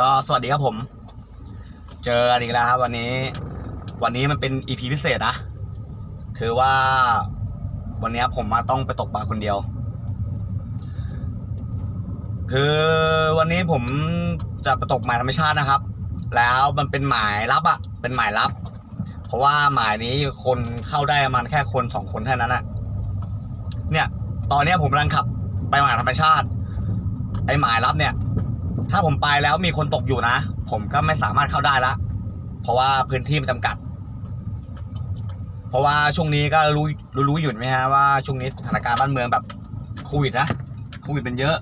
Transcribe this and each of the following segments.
ก็สวัสดีครับผม เจอกันอีกแล้วครับ วันนี้ วันนี้มันเป็นอีพีพิเศษนะ คือว่าวันนี้ผมมาต้องไปตกปลาคนเดียว คือวันนี้ผมจะไปตกหมายธรรมชาตินะครับ แล้วมันเป็นหมายลับอะเป็นหมายลับ เพราะว่าหมายนี้คนเข้าได้ประมาณแค่คนสองคนเท่านั้นอะเนี่ย ตอนนี้ผมกำลังขับไปหมายธรรมชาติ ไอหมายลับเนี่ย ถ้าผมไปแล้วมีคนตกอยู่นะ ผมก็ไม่สามารถเข้าได้ละ เพราะว่าพื้นที่มันจำกัด เพราะว่าช่วงนี้ก็รู้รู้รู้อยู่ไหมฮะว่าช่วงนี้สถานการณ์บ้านเมืองแบบโควิดนะโควิดเป็นเยอะ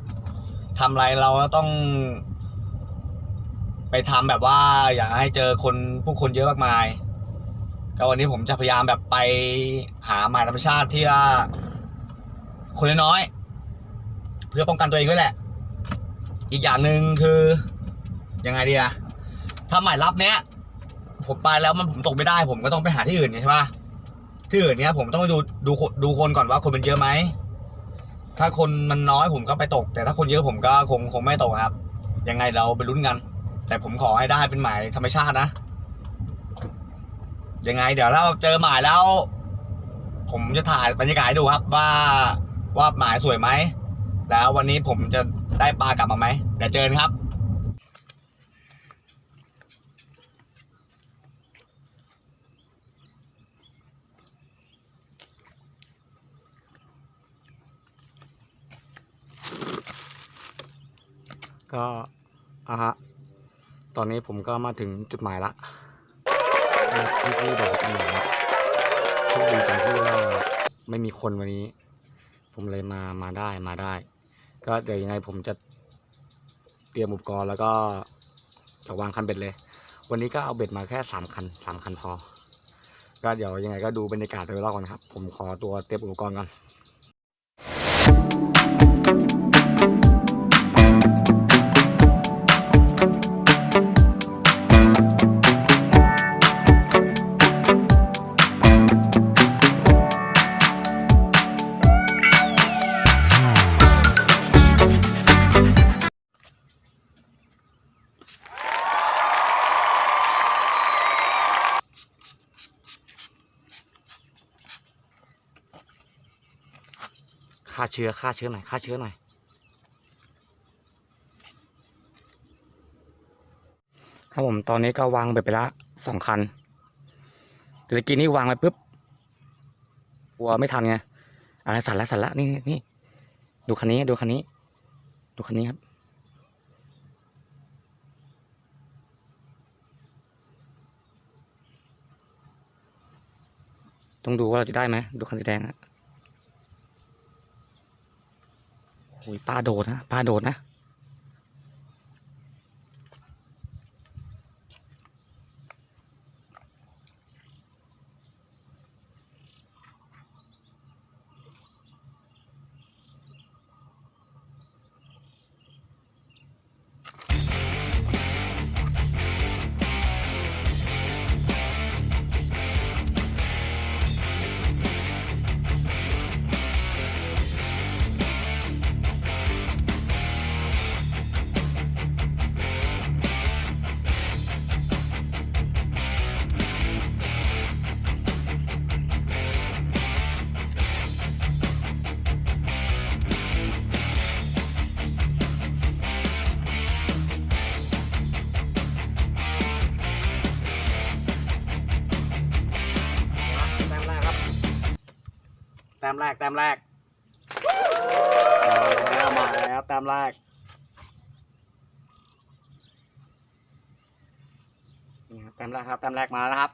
ทำอะไรเราก็ต้อง ไปทำแบบว่า อย่าให้เจอคนผู้คนเยอะมากมายก็วันนี้ผมจะพยายามแบบไปหาหมายธรรมชาติที่ว่าคนน้อยๆเพื่อป้องกันตัวเองด้วยแหละ อีกอย่างหนึ่งคือยังไงดีอะถ้าหมายรับเนี้ย ผมไปแล้วมันผมตกไม่ได้ ผมก็ต้องไปหาที่อื่นไงใช่ปะที่อื่นเนี้ยผมต้องไปดูดูคนดูคนก่อนว่าคนมันเยอะไหมถ้าคนมันน้อยผมก็ไปตก แต่ถ้าคนเยอะผมก็คงคงไม่ตกครับ ยังไงเราไปลุ้นกัน แต่ผมขอให้ได้เป็นหมายธรรมชาตินะยังไง เดี๋ยวถ้าเราเจอหมายแล้ว ผมจะถ่ายบรรยากาศดูครับว่าว่าหมายสวยไหมแล้ววันนี้ผมจะ ได้ปลากลับมาไหมเดี๋ยวเจอกันครับก็อะฮะ ตอนนี้ผมก็มาถึงจุดหมายละที่พี่บอกว่าเป็นหมายละโชคดีจังที่ว่าไม่มีคนวันนี้ ผมเลยมา มาได้ มาได้ ก็เดี๋ยวยังไงผมจะเตรียมอุปกรณ์แล้วก็จะวางคันเบ็ดเลย วันนี้ก็เอาเบ็ดมาแค่สามคันสามคันพอ ก็เดี๋ยวยังไงก็ดูบรรยากาศโดยรอบก่อนครับ ผมขอตัวเตรียมอุปกรณ์ก่อน ฆ่าเชื้อฆ่าเชื้อหน่อยฆ่าเชื้อหน่อยครับผมตอนนี้ก็วางเบ็ดไปละสองคันแต่ตะกี้นี่วางไปปุ๊บกลัวไม่ทันไงอะไรสั่นละสั่นละนี่นี่นี่ดูคันนี้ดูคันนี้ ดูคันนี้ครับต้องดูว่าเราจะได้ไหมดูคันสีแดงอะ โอ้ยปลาโดดนะปลาโดดนะ แรกแต้มแรกมาแล้วมาแล้วแต้มแรกนี่ครับแต้มแรกครับแต้มแรกมาแล้วครับ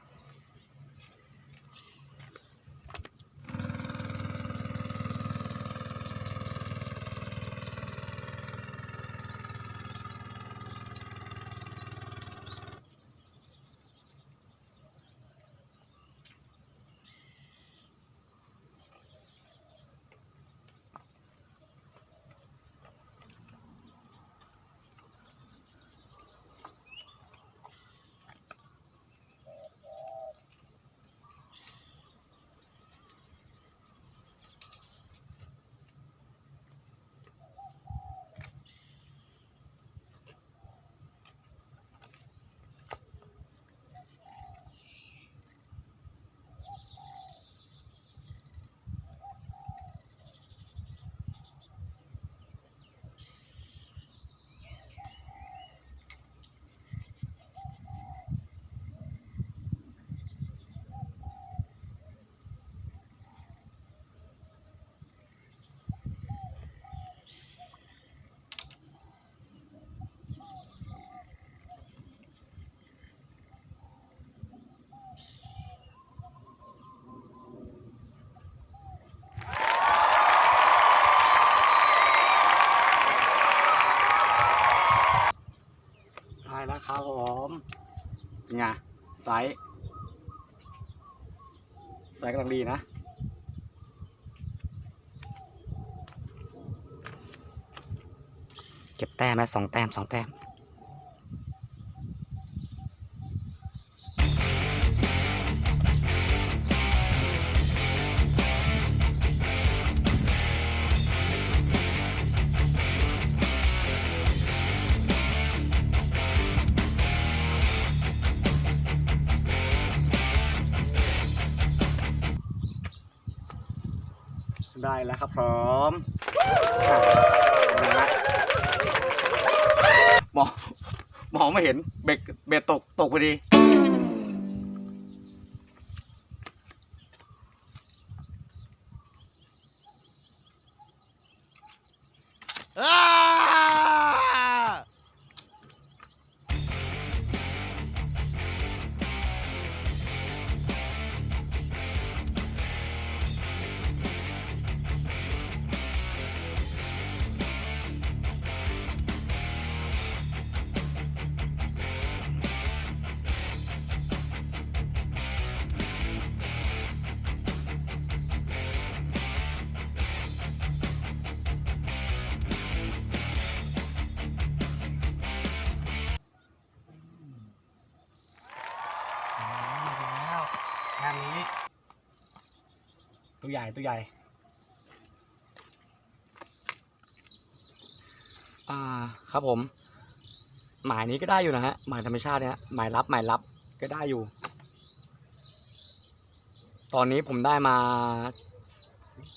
น ไซส์ไซส์กำลังดีนะ เก็บแต้มนะสองแต้มสองแต้ม ได้แล้วครับพร้อมมองมองไม่เห็นเบรกเบรกตกตกพอดีอ้า ตัวใหญ่ตัวใหญ่อ่าครับผม หมายนี้ก็ได้อยู่นะฮะหมายธรรมชาติเนี่ยหมายรับหมายรับก็ได้อยู่ ตอนนี้ผมได้มา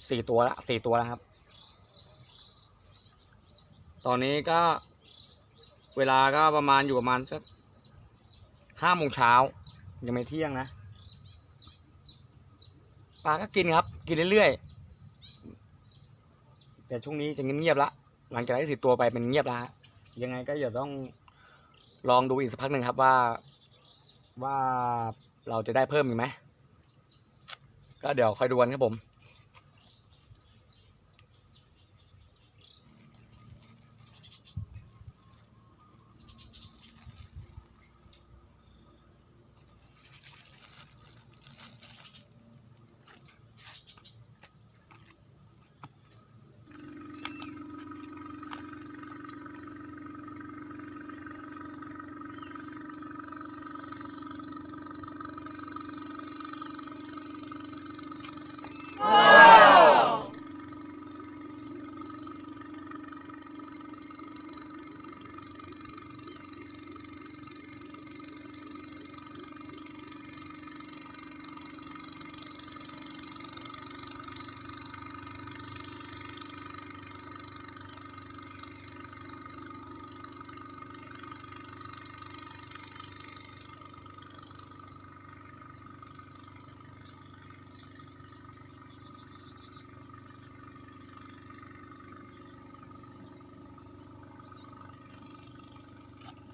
สี่ตัวละสี่ตัวแล้วครับ ตอนนี้ก็เวลาก็ประมาณอยู่ประมาณสักห้าโมงเช้ายังไม่เที่ยงนะ ปลาก็กินครับ กินเรื่อยๆแต่ช่วงนี้จะเงียบๆละหลังจากได้สิตัวไปเป็นเงียบละยังไงก็อย่าต้องลองดูอีกสักพักหนึ่งครับว่าว่าเราจะได้เพิ่มอีกไหมก็เดี๋ยวคอยดูกันครับผม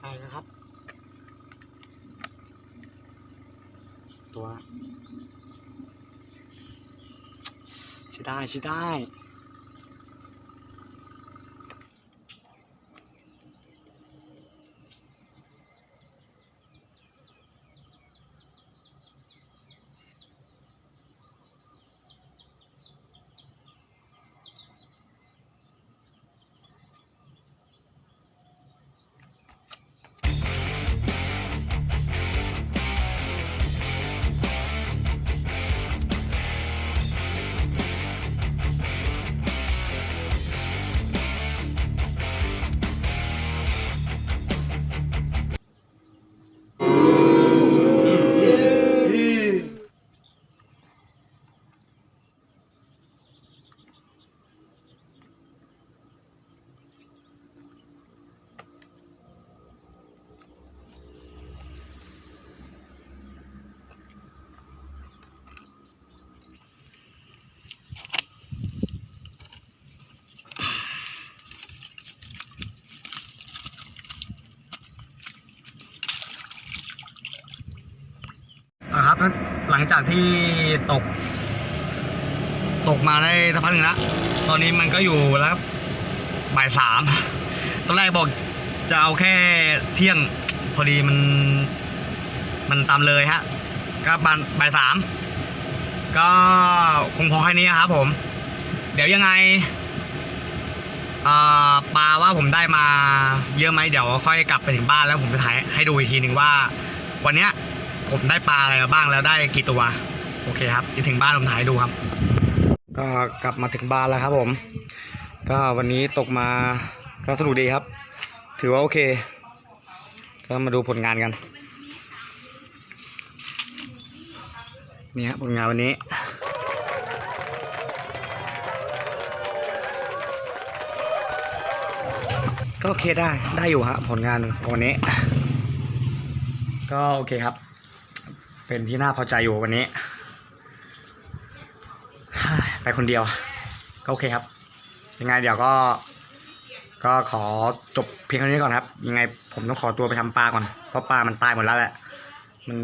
ไปนะครับ ตัวชิได้ชิได้ งจากที่ตก ตกมาได้สักพักหนึ่งแล้วตอนนี้มันก็อยู่แล้วครับบ่ายสามตอนแรกบอกจะเอาแค่เที่ยงพอดีมัน มันตามเลยฮะ ก็บ่ายบ่ายสามก็คงพอแค่นี้ครับผม เดี๋ยวยังไงปลาว่าผมได้มาเยอะไหมเดี๋ยวค่อยกลับไปถึงบ้านแล้วผมจะถ่ายให้ดูอีกทีหนึ่งว่า วันเนี้ย ผมได้ปลาอะไรมาบ้างแล้วได้กี่ตัว โอเคครับจะถึงบ้านผมถ่ายดูครับ ก็กลับมาถึงบ้านแล้วครับผม ก็วันนี้ตกมาก็สนุกดีครับ ถือว่าโอเค ก็มาดูผลงานกันนี่ฮะผลงานวันนี้ก็โอเคได้ได้อยู่ฮะผลงานของวันนี้ ก็โอเคครับ เป็นที่น่าพอใจอยู่วันนี้ ไปคนเดียว ก็โอเคครับ ยังไงเดี๋ยวก็ ก็ขอจบเพียงเท่านี้ก่อนครับ ยังไงผมต้องขอตัวไปทำปลาก่อน เพราะปลามันตายหมดแล้วแหละ มัน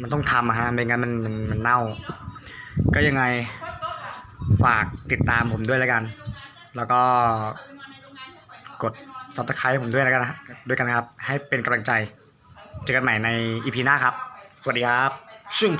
มันต้องทำอะฮะไม่งั้นมันมันมันเน่า ก็ยังไงฝากติดตามผมด้วยแล้วกัน แล้วก็กด subscribe ผมด้วยแล้วกันนะด้วยกันนะครับ ให้เป็นกำลังใจ เจอกันใหม่ในอีพีหน้าครับ สวัสดีครับชุ่ม